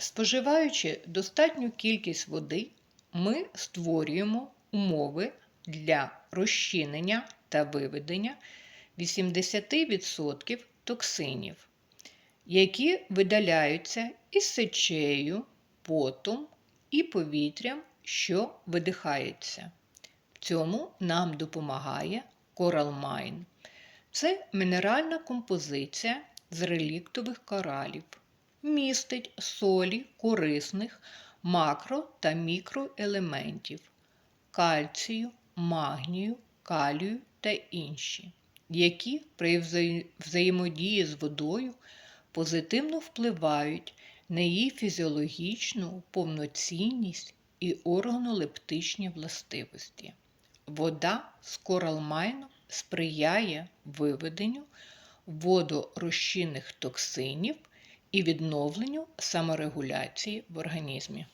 Споживаючи достатню кількість води, ми створюємо умови для розчинення та виведення 80% токсинів, які видаляються із сечею, потом і повітрям, що видихається. В цьому нам допомагає Coral Це мінеральна композиція з реліктових коралів. Містить солі корисних макро та мікроелементів кальцію, магнію, калію та інші, які при взаємодії з водою позитивно впливають на її фізіологічну повноцінність і органолептичні властивості. Вода з коралмайну сприяє виведенню водорозчинних токсинів і відновленню саморегуляції в організмі.